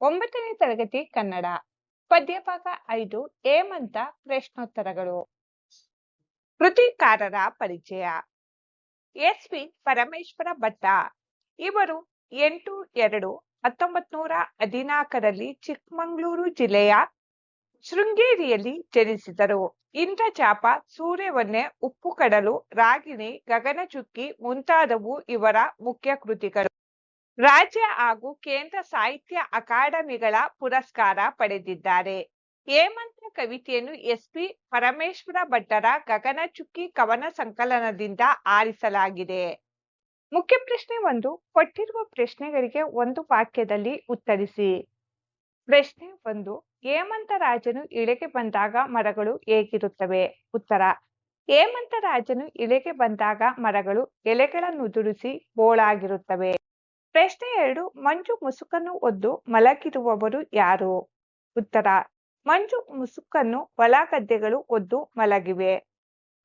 ಒಂಬತ್ತನೇ ತರಗತಿ ಕನ್ನಡ, ಪದ್ಯಭಾಗ ಐದು, ಹೇಮಂತ ಪ್ರಶ್ನೋತ್ತರಗಳು. ಕೃತಿಕಾರರ ಪರಿಚಯ. S P Parameshwara Bhatta. ಇವರು ಎಂಟು, ಎರಡು ಹತ್ತೊಂಬತ್ ನೂರ ಹದಿನಾಲ್ಕರಲ್ಲಿ ಚಿಕ್ಕಮಗಳೂರು ಜಿಲ್ಲೆಯ ಶೃಂಗೇರಿಯಲ್ಲಿ ಜನಿಸಿದರು. ಇಂದ್ರಚಾಪ ಸೂರ್ಯವನ್ನೇ ಉಪ್ಪುಕಡಲು ರಾಗಿಣಿ, ಗಗನಚುಕ್ಕಿ ಮುಂತಾದವು ಇವರ ಮುಖ್ಯ ಕೃತಿಗಳು. ರಾಜ್ಯ ಹಾಗೂ ಕೇಂದ್ರ ಸಾಹಿತ್ಯ ಅಕಾಡೆಮಿಗಳ ಪುರಸ್ಕಾರ ಪಡೆದಿದ್ದಾರೆ. ಹೇಮಂತ ಕವಿತೆಯನ್ನು ಎಸ್ಪಿ ಪರಮೇಶ್ವರ ಭಟ್ಟರ ಗಗನಚುಕ್ಕಿ ಕವನ ಸಂಕಲನದಿಂದ ಆರಿಸಲಾಗಿದೆ. ಮುಖ್ಯ ಪ್ರಶ್ನೆ ಒಂದು, ಕೊಟ್ಟಿರುವ ಪ್ರಶ್ನೆಗಳಿಗೆ ಒಂದು ವಾಕ್ಯದಲ್ಲಿ ಉತ್ತರಿಸಿ. ಪ್ರಶ್ನೆ ಒಂದು, ಹೇಮಂತ ರಾಜನು ಇಳೆಗೆ ಬಂದಾಗ ಮರಗಳು ಹೇಗಿರುತ್ತವೆ? ಉತ್ತರ, ಹೇಮಂತ ರಾಜನು ಇಳೆಗೆ ಬಂದಾಗ ಮರಗಳು ಎಲೆಗಳನ್ನುದುರಿಸಿ ಬೋಳಾಗಿರುತ್ತವೆ. ಪ್ರಶ್ನೆ ಎರಡು, ಮಂಜು ಮುಸುಕನ್ನು ಒದ್ದು ಮಲಗಿರುವವರು ಯಾರು? ಉತ್ತರ, ಮಂಜು ಮುಸುಕನ್ನು ಹೊಲ ಗದ್ದೆಗಳು ಒದ್ದು ಮಲಗಿವೆ.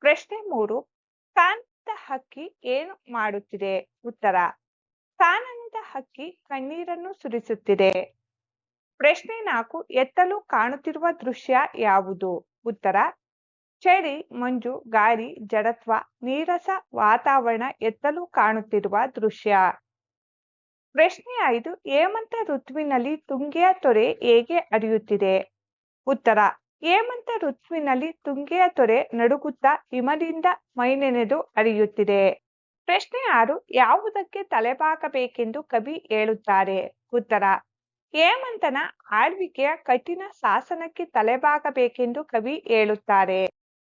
ಪ್ರಶ್ನೆ ಮೂರು ಕಾನನದ ಹಕ್ಕಿ ಏನು ಮಾಡುತ್ತಿದೆ? ಉತ್ತರ ಕಾನನದ ಹಕ್ಕಿ ಕಣ್ಣೀರನ್ನು ಸುರಿಸುತ್ತಿದೆ. ಪ್ರಶ್ನೆ ನಾಲ್ಕು, ಎತ್ತಲು ಕಾಣುತ್ತಿರುವ ದೃಶ್ಯ ಯಾವುದು? ಉತ್ತರ, ಚಳಿ, ಮಂಜು, ಗಾಳಿ, ಜಡತ್ವ, ನೀರಸ ವಾತಾವರಣ ಎತ್ತಲು ಕಾಣುತ್ತಿರುವ ದೃಶ್ಯ. ಪ್ರಶ್ನೆ ಐದು, ಹೇಮಂತ ಋತುವಿನಲ್ಲಿ ತುಂಗೆಯ ತೊರೆ ಹೇಗೆ ಹರಿಯುತ್ತಿದೆ? ಉತ್ತರ, ಹೇಮಂತ ಋತುವಿನಲ್ಲಿ ತುಂಗೆಯ ತೊರೆ ನಡುಗುತ್ತಾ ಹಿಮದಿಂದ ಮೈನೆನೆದು ಹರಿಯುತ್ತಿದೆ. ಪ್ರಶ್ನೆ ಆರು, ಯಾವುದಕ್ಕೆ ತಲೆಬಾಕಬೇಕೆಂದು ಕವಿ ಹೇಳುತ್ತಾರೆ? ಉತ್ತರ, ಹೇಮಂತನ ಆಳ್ವಿಕೆಯ ಕಠಿಣ ಶಾಸನಕ್ಕೆ ತಲೆಬಾಗಬೇಕೆಂದು ಕವಿ ಹೇಳುತ್ತಾರೆ.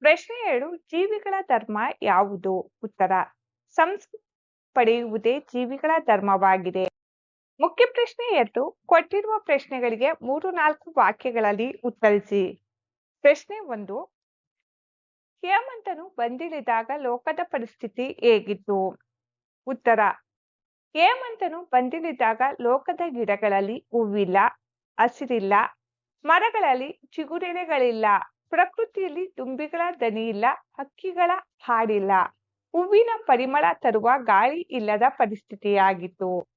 ಪ್ರಶ್ನೆ ಏಳು, ಜೀವಿಗಳ ಧರ್ಮ ಯಾವುದು? ಉತ್ತರ, ಸಂಸ್ಕೃತಿ ಪಡೆಯುವುದೇ ಜೀವಿಗಳ ಧರ್ಮವಾಗಿದೆ. ಮುಖ್ಯ ಪ್ರಶ್ನೆ ಎರಡು, ಕೊಟ್ಟಿರುವ ಪ್ರಶ್ನೆಗಳಿಗೆ ಮೂರು ನಾಲ್ಕು ವಾಕ್ಯಗಳಲ್ಲಿ ಉತ್ತರಿಸಿ. ಪ್ರಶ್ನೆ ಒಂದು, ಹೇಮಂತನು ಬಂದಿಳಿದಾಗ ಲೋಕದ ಪರಿಸ್ಥಿತಿ ಹೇಗಿತ್ತು? ಉತ್ತರ, ಹೇಮಂತನು ಬಂದಿಳಿದಾಗ ಲೋಕದ ಗಿಡಗಳಲ್ಲಿ ಹೂವಿಲ್ಲ, ಹಸಿರಿಲ್ಲ, ಮರಗಳಲ್ಲಿ ಚಿಗುರೆಲೆಗಳಿಲ್ಲ, ಪ್ರಕೃತಿಯಲ್ಲಿ ದುಂಬಿಗಳ ಇಲ್ಲ ಹಕ್ಕಿಗಳ ಹಾಡಿಲ್ಲ. ಹೂವಿನ ಪರಿಮಳ ತರುವ ಗಾಳಿ ಇಲ್ಲದ ಪರಿಸ್ಥಿತಿಯಾಗಿತ್ತು.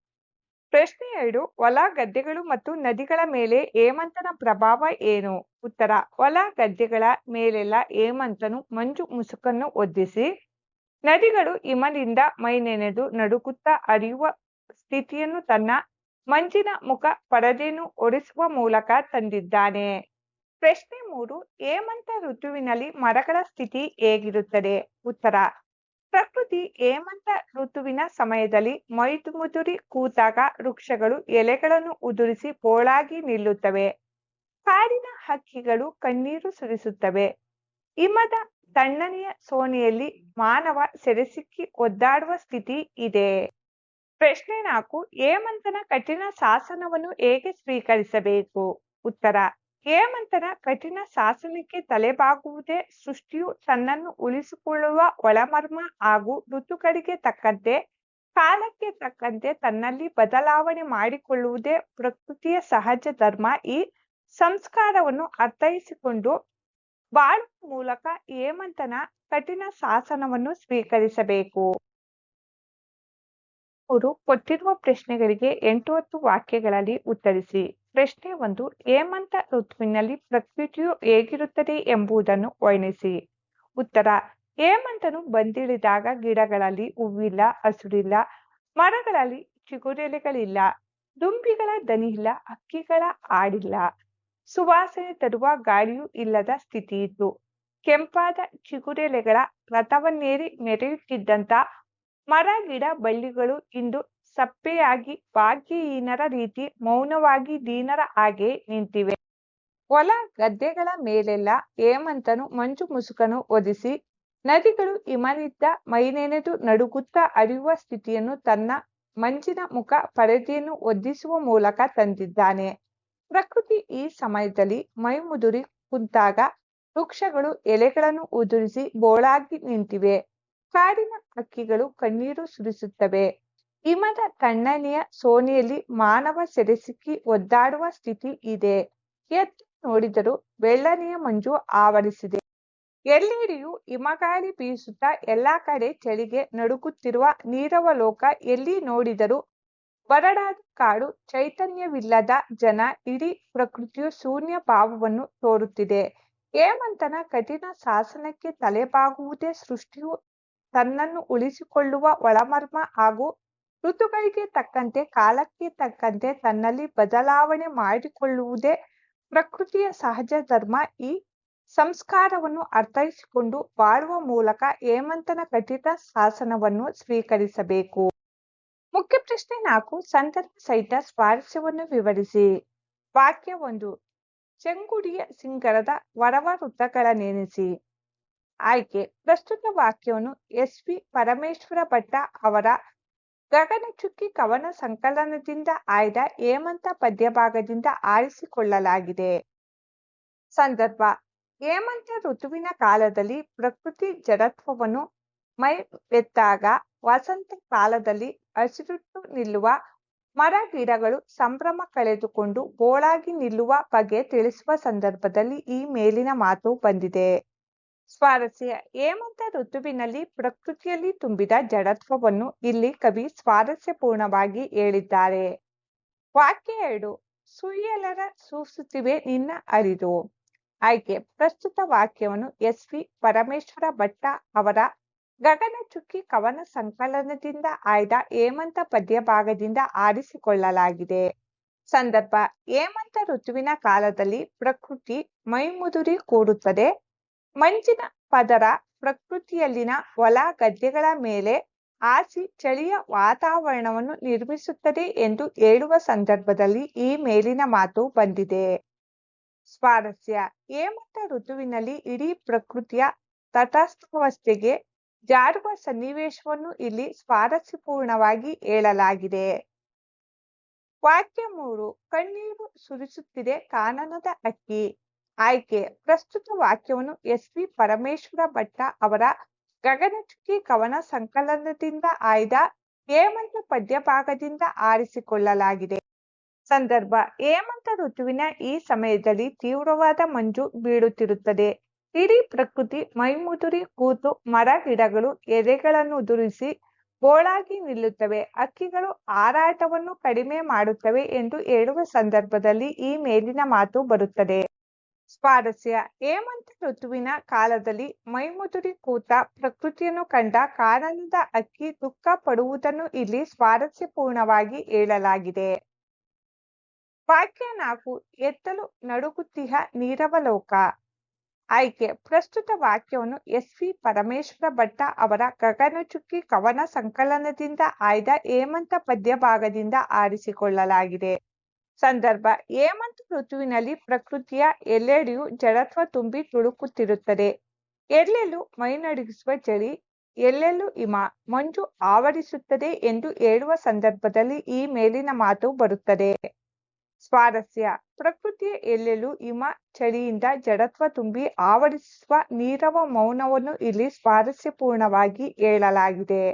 ಪ್ರಶ್ನೆ ಎರಡು, ಹೊಲ ಗದ್ದೆಗಳು ಮತ್ತು ನದಿಗಳ ಮೇಲೆ ಹೇಮಂತನ ಪ್ರಭಾವ ಏನು? ಉತ್ತರ, ಹೊಲ ಗದ್ದೆಗಳ ಮೇಲೆಲ್ಲ ಹೇಮಂತನು ಮಂಜು ಮುಸುಕನ್ನು ಒದ್ದಿಸಿ, ನದಿಗಳು ಹಿಮದಿಂದ ಮೈನೆನೆದು ನಡುಕುತ್ತಾ ಹರಿಯುವ ಸ್ಥಿತಿಯನ್ನು ತನ್ನ ಮಂಜಿನ ಮುಖ ಪರದೆಯನ್ನು ಒರೆಸುವ ಮೂಲಕ ತಂದಿದ್ದಾನೆ. ಪ್ರಶ್ನೆ ಮೂರು, ಹೇಮಂತ ಋತುವಿನಲ್ಲಿ ಮರಗಳ ಸ್ಥಿತಿ ಹೇಗಿರುತ್ತದೆ? ಉತ್ತರ ಪ್ರಕೃತಿ ಹೇಮಂತ ಋತುವಿನ ಸಮಯದಲ್ಲಿ ಮೈದುಮುದುರಿ ಕೂತಾಗ ವೃಕ್ಷಗಳು ಎಲೆಗಳನ್ನು ಉದುರಿಸಿ ಬೋಳಾಗಿ ನಿಲ್ಲುತ್ತವೆ. ಕಾಡಿನ ಹಕ್ಕಿಗಳು ಕಣ್ಣೀರು ಸುರಿಸುತ್ತವೆ. ಹಿಮದ ತಣ್ಣನೆಯ ಸೋನೆಯಲ್ಲಿ ಮಾನವ ಸೆರೆಸಿಕ್ಕಿ ಒದ್ದಾಡುವ ಸ್ಥಿತಿ ಇದೆ. ಪ್ರಶ್ನೆ ನಾಲ್ಕು, ಹೇಮಂತನ ಕಠಿಣ ಶಾಸನವನ್ನು ಹೇಗೆ ಸ್ವೀಕರಿಸಬೇಕು? ಉತ್ತರ ಹೇಮಂತನ ಕಠಿಣ ಶಾಸನಕ್ಕೆ ತಲೆಬಾಗುವುದೇ ಸೃಷ್ಟಿಯು ತನ್ನನ್ನು ಉಳಿಸಿಕೊಳ್ಳುವ ಒಳಮರ್ಮ ಹಾಗೂ ಋತುಗಳಿಗೆ ತಕ್ಕಂತೆ, ಕಾಲಕ್ಕೆ ತಕ್ಕಂತೆ ತನ್ನಲ್ಲಿ ಬದಲಾವಣೆ ಮಾಡಿಕೊಳ್ಳುವುದೇ ಪ್ರಕೃತಿಯ ಸಹಜ ಧರ್ಮ. ಈ ಸಂಸ್ಕಾರವನ್ನು ಅರ್ಥೈಸಿಕೊಂಡು ಬಾಳುವ ಮೂಲಕ ಹೇಮಂತನ ಕಠಿಣ ಶಾಸನವನ್ನು ಸ್ವೀಕರಿಸಬೇಕು. ಅವರು ಕೊಟ್ಟಿರುವ ಪ್ರಶ್ನೆಗಳಿಗೆ ಎಂಟು ಹತ್ತು ವಾಕ್ಯಗಳಲ್ಲಿ ಉತ್ತರಿಸಿ. ಪ್ರಶ್ನೆ ಒಂದು, ಹೇಮಂತ ಋತುವಿನಲ್ಲಿ ಪ್ರಕೃತಿಯು ಹೇಗಿರುತ್ತದೆ ಎಂಬುದನ್ನು ವರ್ಣಿಸಿ. ಉತ್ತರ, ಹೇಮಂತನು ಬಂದಿಳಿದಾಗ ಗಿಡಗಳಲ್ಲಿ ಹೂವಿಲ್ಲ, ಹಸುರಿಲ್ಲ, ಮರಗಳಲ್ಲಿ ಚಿಗುರೆಲೆಗಳಿಲ್ಲ, ದುಂಬಿಗಳ ದನಿಯಿಲ್ಲ, ಹಕ್ಕಿಗಳ ಆಡಿಲ್ಲ ಸುವಾಸನೆ ತರುವ ಗಾಳಿಯೂ ಇಲ್ಲದ ಸ್ಥಿತಿ ಇತ್ತು ಕೆಂಪಾದ ಚಿಗುರೆಲೆಗಳ ರಥವನ್ನೇರಿ ಮೆರೆಯುತ್ತಿದ್ದಂತ ಮರ, ಗಿಡ, ಬಳ್ಳಿಗಳು ಇಂದು ಸಪ್ಪೆಯಾಗಿ ಭಾಗ್ಯಹೀನರ ರೀತಿ ಮೌನವಾಗಿ ದೀನರ ಹಾಗೆ ನಿಂತಿವೆ. ಹೊಲ, ಗದ್ದೆಗಳ ಮೇಲೆಲ್ಲ ಹೇಮಂತನು ಮಂಜು ಮುಸುಕನು ಒದಿಸಿ ನದಿಗಳು ಹಿಮನಿದ್ದ ಮೈನೆನೆದು ನಡುಗುತ್ತಾ ಹರಿಯುವ ಸ್ಥಿತಿಯನ್ನು ತನ್ನ ಮಂಜಿನ ಮುಖ ಪರದೆಯನ್ನು ಒದ್ದಿಸುವ ಮೂಲಕ ತಂದಿದ್ದಾನೆ. ಪ್ರಕೃತಿ ಈ ಸಮಯದಲ್ಲಿ ಮೈಮುದುರಿ ಕುಂತಾಗ ವೃಕ್ಷಗಳು ಎಲೆಗಳನ್ನು ಉದುರಿಸಿ ಬೋಳಾಗಿ ನಿಂತಿವೆ. ಕಾಡಿನ ಹಕ್ಕಿಗಳು ಕಣ್ಣೀರು ಸುರಿಸುತ್ತವೆ. ಹಿಮದ ತಣ್ಣನೆಯ ಸೋನೆಯಲ್ಲಿ ಮಾನವ ಸೆರೆಸಿಕ್ಕಿ ಒದ್ದಾಡುವ ಸ್ಥಿತಿ ಇದೆ. ಎದ್ದು ನೋಡಿದರೂ ಬೆಳ್ಳನೆಯ ಮಂಜು ಆವರಿಸಿದೆ. ಎಲ್ಲೆಡೆಯೂ ಹಿಮಗಾಳಿ ಬೀಸುತ್ತಾ ಎಲ್ಲಾ ಕಡೆ ಚಳಿಗೆ ನಡುಗುತ್ತಿರುವ ನೀರವ ಲೋಕ ಎಲ್ಲಿ ನೋಡಿದರೂ ಬರಡಾದ ಕಾಡು ಚೈತನ್ಯವಿಲ್ಲದ ಜನ ಇಡೀ ಪ್ರಕೃತಿಯು ಶೂನ್ಯ ಭಾವವನ್ನು ತೋರುತ್ತಿದೆ. ಹೇಮಂತನ ಕಠಿಣ ಶಾಸನಕ್ಕೆ ತಲೆಬಾಗುವುದೇ ಸೃಷ್ಟಿಯು ತನ್ನನ್ನು ಉಳಿಸಿಕೊಳ್ಳುವ ಒಳಮರ್ಮ ಹಾಗೂ ಋತುಗಳಿಗೆ ತಕ್ಕಂತೆ ಕಾಲಕ್ಕೆ ತಕ್ಕಂತೆ ತನ್ನಲ್ಲಿ ಬದಲಾವಣೆ ಮಾಡಿಕೊಳ್ಳುವುದೇ ಪ್ರಕೃತಿಯ ಸಹಜ ಧರ್ಮ. ಈ ಸಂಸ್ಕಾರವನ್ನು ಅರ್ಥೈಸಿಕೊಂಡು ಬಾಳುವ ಮೂಲಕ ಹೇಮಂತನ ಕಠಿತ ಶಾಸನವನ್ನು ಸ್ವೀಕರಿಸಬೇಕು. ಮುಖ್ಯ ಪ್ರಶ್ನೆ ನಾಲ್ಕು ಸಂದರ್ಭ ಸಹಿತ ಸ್ವಾರಸ್ಯವನ್ನು ವಿವರಿಸಿ. ವಾಕ್ಯ ಒಂದು, ಚೆಂಗುಡಿಯ ಸಿಂಗರದ ವರವ ವೃತ್ತಗಳ ನೆನೆಸಿ ಆಯ್ಕೆ. ಪ್ರಸ್ತುತ ವಾಕ್ಯವನ್ನು ಎಸ್ ವಿ ಪರಮೇಶ್ವರ ಭಟ್ಟ ಅವರ ಗಗನಚುಕ್ಕಿ ಕವನ ಸಂಕಲನದಿಂದ ಆಯ್ದ ಹೇಮಂತ ಪದ್ಯಭಾಗದಿಂದ ಆರಿಸಿಕೊಳ್ಳಲಾಗಿದೆ. ಸಂದರ್ಭ. ಹೇಮಂತ ಋತುವಿನ ಕಾಲದಲ್ಲಿ ಪ್ರಕೃತಿ ಜಡತ್ವವನ್ನು ಮೈವೆತ್ತಾಗ ವಸಂತ ಕಾಲದಲ್ಲಿ ಹಸಿರುಟ್ಟು ನಿಲ್ಲುವ ಮರ ಗಿಡಗಳು ಸಂಭ್ರಮ ಕಳೆದುಕೊಂಡು ಬೋಳಾಗಿ ನಿಲ್ಲುವ ಬಗ್ಗೆ ತಿಳಿಸುವ ಸಂದರ್ಭದಲ್ಲಿ ಈ ಮೇಲಿನ ಮಾತು ಬಂದಿದೆ. ಸ್ವಾರಸ್ಯ. ಹೇಮಂತ ಋತುವಿನಲ್ಲಿ ಪ್ರಕೃತಿಯಲ್ಲಿ ತುಂಬಿದ ಜಡತ್ವವನ್ನು ಇಲ್ಲಿ ಕವಿ ಸ್ವಾರಸ್ಯಪೂರ್ಣವಾಗಿ ಹೇಳಿದ್ದಾರೆ. ವಾಕ್ಯ ಎರಡು ಸುಯ್ಯಲರ ಸೂಸುತ್ತಿವೆ ನಿನ್ನ ಅರಿದು. ಆಯ್ಕೆ, ಪ್ರಸ್ತುತ ವಾಕ್ಯವನ್ನು ಎಸ್ ವಿ ಪರಮೇಶ್ವರ ಭಟ್ಟ ಅವರ ಗಗನಚುಕ್ಕಿ ಕವನ ಸಂಕಲನದಿಂದ ಆಯ್ದ ಹೇಮಂತ ಪದ್ಯಭಾಗದಿಂದ ಆರಿಸಿಕೊಳ್ಳಲಾಗಿದೆ. ಸಂದರ್ಭ, ಹೇಮಂತ ಋತುವಿನ ಕಾಲದಲ್ಲಿ ಪ್ರಕೃತಿ ಮೈಮುದುರಿ ಕೂಡುತ್ತದೆ. ಮಂಜಿನ ಪದರ ಪ್ರಕೃತಿಯಲ್ಲಿನ ಹೊಲ ಗದ್ದೆಗಳ ಮೇಲೆ ಆಸಿ ಚಳಿಯ ವಾತಾವರಣವನ್ನು ನಿರ್ಮಿಸುತ್ತದೆ ಎಂದು ಹೇಳುವ ಸಂದರ್ಭದಲ್ಲಿ ಈ ಮೇಲಿನ ಮಾತು ಬಂದಿದೆ. ಸ್ವಾರಸ್ಯ. ಹೇಮಂತ ಋತುವಿನಲ್ಲಿ ಇಡೀ ಪ್ರಕೃತಿಯ ತಟಸ್ಥಾವಸ್ಥೆಗೆ ಜಾರುವ ಸನ್ನಿವೇಶವನ್ನು ಇಲ್ಲಿ ಸ್ವಾರಸ್ಯಪೂರ್ಣವಾಗಿ ಹೇಳಲಾಗಿದೆ. ವಾಕ್ಯ ಮೂರು. ಕಣ್ಣೀರು ಸುರಿಸುತ್ತಿದೆ ಕಾನನದ ಅಕ್ಕಿ. ಆಯ್ಕೆ. ಪ್ರಸ್ತುತ ವಾಕ್ಯವನ್ನು ಎಸ್ ವಿ ಪರಮೇಶ್ವರ ಭಟ್ಟ ಅವರ ಗಗನಚುಕ್ಕಿ ಕವನ ಸಂಕಲನದಿಂದ ಆಯ್ದ ಹೇಮಂತ ಪದ್ಯಭಾಗದಿಂದ ಆರಿಸಿಕೊಳ್ಳಲಾಗಿದೆ. ಸಂದರ್ಭ, ಹೇಮಂತ ಋತುವಿನ ಈ ಸಮಯದಲ್ಲಿ ತೀವ್ರವಾದ ಮಂಜು ಬೀಳುತ್ತಿರುತ್ತದೆ. ಇಡೀ ಪ್ರಕೃತಿ, ಮೈಮುದುರಿ, ಕೂತು, ಮರ, ಗಿಡಗಳು ಎಲೆಗಳನ್ನು ಉದುರಿಸಿ ಬೋಳಾಗಿ ನಿಲ್ಲುತ್ತವೆ. ಹಕ್ಕಿಗಳು ಹಾರಾಟವನ್ನು ಕಡಿಮೆ ಮಾಡುತ್ತವೆ ಎಂದು ಹೇಳುವ ಸಂದರ್ಭದಲ್ಲಿ ಈ ಮೇಲಿನ ಮಾತು ಬರುತ್ತದೆ. ಸ್ವಾರಸ್ಯ. ಹೇಮಂತ ಋತುವಿನ ಕಾಲದಲ್ಲಿ ಮೈಮುದುರಿ ಕೂತ ಪ್ರಕೃತಿಯನ್ನು ಕಂಡ ಕಾರಣದ ಅಕ್ಕಿ ದುಃಖ ಪಡುವುದನ್ನು ಇಲ್ಲಿ ಸ್ವಾರಸ್ಯಪೂರ್ಣವಾಗಿ ಹೇಳಲಾಗಿದೆ. ವಾಕ್ಯ ನಾಲ್ಕು, ಎತ್ತಲು ನಡುಗುತ್ತಿಹ ನೀರವಲೋಕ. ಆಯ್ಕೆ, ಪ್ರಸ್ತುತ ವಾಕ್ಯವನ್ನು ಎಸ್ ವಿ ಪರಮೇಶ್ವರ ಭಟ್ಟ ಅವರ ಗಗನಚುಕ್ಕಿ ಕವನ ಸಂಕಲನದಿಂದ ಆಯ್ದ ಹೇಮಂತ ಪದ್ಯಭಾಗದಿಂದ ಆರಿಸಿಕೊಳ್ಳಲಾಗಿದೆ. ಸಂದರ್ಭ. ಹೇಮಂತ ಋತುವಿನಲ್ಲಿ ಪ್ರಕೃತಿಯ ಎಲ್ಲೆಡೆಯೂ ಜಡತ್ವ ತುಂಬಿ ತುಳುಕುತ್ತಿರುತ್ತದೆ. ಎಲ್ಲೆಲ್ಲೂ ಮೈನಡುಗಿಸುವ ಚಳಿ, ಎಲ್ಲೆಲ್ಲೂ ಹಿಮ, ಮಂಜು ಆವರಿಸುತ್ತದೆ ಎಂದು ಹೇಳುವ ಸಂದರ್ಭದಲ್ಲಿ ಈ ಮೇಲಿನ ಮಾತು ಬರುತ್ತದೆ. ಸ್ವಾರಸ್ಯ. ಪ್ರಕೃತಿಯ ಎಲ್ಲೆಲ್ಲೂ ಹಿಮ, ಚಳಿಯಿಂದ ಜಡತ್ವ ತುಂಬಿ ಆವರಿಸುವ ನೀರವ ಮೌನವನ್ನು ಇಲ್ಲಿ ಸ್ವಾರಸ್ಯಪೂರ್ಣವಾಗಿ ಹೇಳಲಾಗಿದೆ.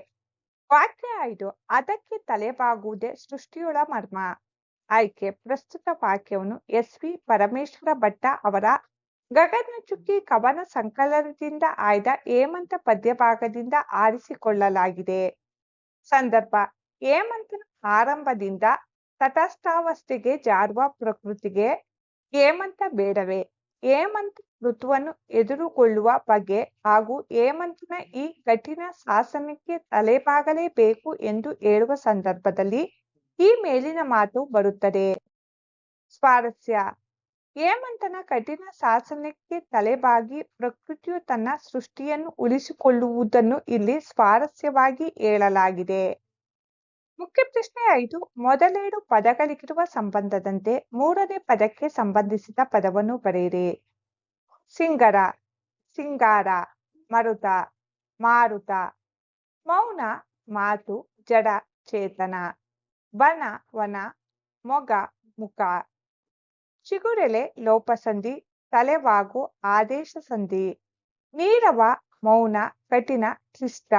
ವಾಕ್ಯ ಐದು. ಅದಕ್ಕೆ ತಲೆಬಾಗುವುದೇ ಸೃಷ್ಟಿಯೊಳ ಮರ್ಮ. ಆಯ್ಕೆ, ಪ್ರಸ್ತುತ ವಾಕ್ಯವನ್ನು ಎಸ್ ವಿ ಪರಮೇಶ್ವರ ಭಟ್ಟ ಅವರ ಗಗನಚುಕ್ಕಿ ಕವನ ಸಂಕಲನದಿಂದ ಆಯ್ದ ಹೇಮಂತ ಪದ್ಯಭಾಗದಿಂದ ಆರಿಸಿಕೊಳ್ಳಲಾಗಿದೆ. ಸಂದರ್ಭ, ಹೇಮಂತನ ಆರಂಭದಿಂದ ತಟಸ್ಥಾವಸ್ಥೆಗೆ ಜಾರುವ ಪ್ರಕೃತಿಗೆ ಹೇಮಂತ ಬೇಡವೇ? ಹೇಮಂತ ಋತುವನ್ನು ಎದುರುಗೊಳ್ಳುವ ಬಗೆ ಹಾಗೂ ಹೇಮಂತನ ಈ ಕಠಿಣ ಶಾಸನಕ್ಕೆ ತಲೆಬಾಗಲೇಬೇಕು ಎಂದು ಹೇಳುವ ಸಂದರ್ಭದಲ್ಲಿ ಈ ಮೇಲಿನ ಮಾತು ಬರುತ್ತದೆ. ಸ್ವಾರಸ್ಯ. ಹೇಮಂತನ ಕಠಿಣ ಶಾಸನಕ್ಕೆ ತಲೆಬಾಗಿ ಪ್ರಕೃತಿಯು ತನ್ನ ಸೃಷ್ಟಿಯನ್ನು ಉಳಿಸಿಕೊಳ್ಳುವುದನ್ನು ಇಲ್ಲಿ ಸ್ವಾರಸ್ಯವಾಗಿ ಹೇಳಲಾಗಿದೆ. ಮುಖ್ಯ ಪ್ರಶ್ನೆ ಐದು. ಮೊದಲೆರಡು ಪದಗಳಿಗಿರುವ ಸಂಬಂಧದಂತೆ ಮೂರನೇ ಪದಕ್ಕೆ ಸಂಬಂಧಿಸಿದ ಪದವನ್ನು ಬರೆಯಿರಿ. ಸಿಂಗರ, ಸಿಂಗಾರ, ಮರುತ, ಮಾರುತ. ಮೌನ, ಮಾತು, ಜಡ, ಚೇತನ. ಬನ ವನ, ಮೊಗ, ಮುಖ. ಚಿಗುರೆಲೆ, ಲೋಪಸಂಧಿ, ತಲೆವಾಗು, ಆದೇಶ ಸಂಧಿ. ನೀರವ, ಮೌನ, ಕಠಿಣ ಕ್ಲಿಷ್ಟ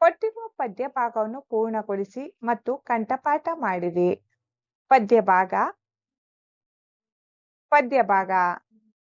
ಕೊಟ್ಟಿರುವ ಪದ್ಯ ಭಾಗವನ್ನು ಪೂರ್ಣಗೊಳಿಸಿ ಮತ್ತು ಕಂಠಪಾಠ ಮಾಡಿರಿ. ಪದ್ಯ ಭಾಗ. ಪದ್ಯ ಭಾಗ.